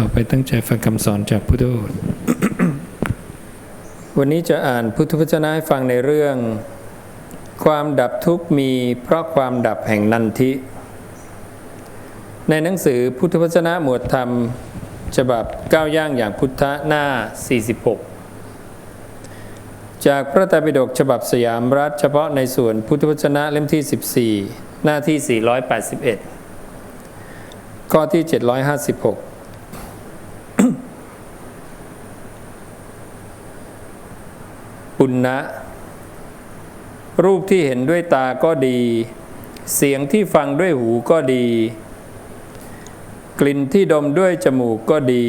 ต่อไปตั้งใจฟังคำสอนจากพุทธโอษวันนี้จะอ่านพุทธวจนะให้ฟังในเรื่อง ความดับทุกข์มีเพราะความดับแห่งนันทิ ในหนังสือพุทธวจนะหมวดธรรม ฉบับก้าวย่างอย่างพุทธะหน้า 46 จากพระไตรปิฎกฉบับสยามรัฐเฉพาะในส่วนพุทธวจนะเล่มที่ 14 หน้าที่ 481 ข้อที่ 756 ปุณณะ รูปที่เห็นด้วยตาก็ดี เสียงที่ฟังด้วยหูก็ดี กลิ่นที่ดมด้วยจมูกก็ดี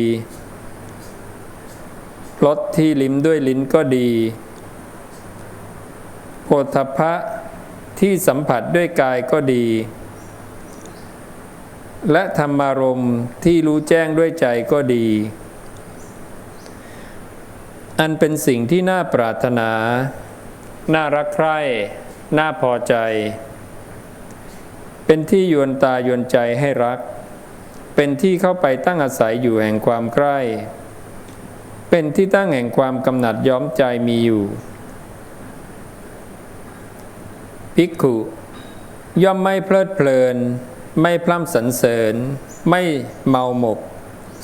รสที่ลิ้มด้วยลิ้นก็ดีโผฏฐัพพะที่สัมผัสด้วยกายก็ดี และธรรมารมณ์ที่รู้แจ้งด้วยใจก็ดี อันเป็นสิ่งที่น่าปรารถนา น่ารักใคร่ น่าพอใจ เป็นที่ยวนตายวนใจให้รัก เป็นที่เข้าไปตั้งอาศัยอยู่แห่งความใกล้ เป็นที่ตั้งแห่งความกำหนัดย้อมใจมีอยู่ ภิกขุย่อมไม่เพลิดเพลิน ไม่พร่ำสรรเสริญ ไม่เมาหมก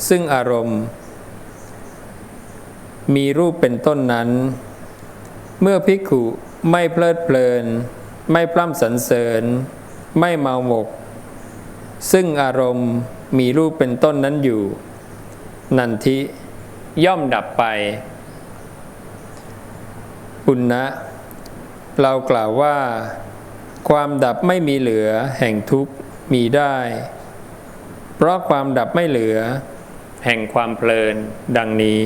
ซึ่งอารมณ์ มีรูปเป็นต้นนั้น เมื่อภิกขุไม่เพลิดเพลิน ไม่พร่ำสรรเสริญ ไม่เมาหมก ซึ่งอารมณ์มีรูปเป็นต้นนั้นอยู่ นันทิย่อมดับไป ปุณณะเรากล่าวว่า ความดับไม่มีเหลือแห่งทุกข์มีได้ เพราะความดับไม่เหลือ แห่งความเพลินดังนี้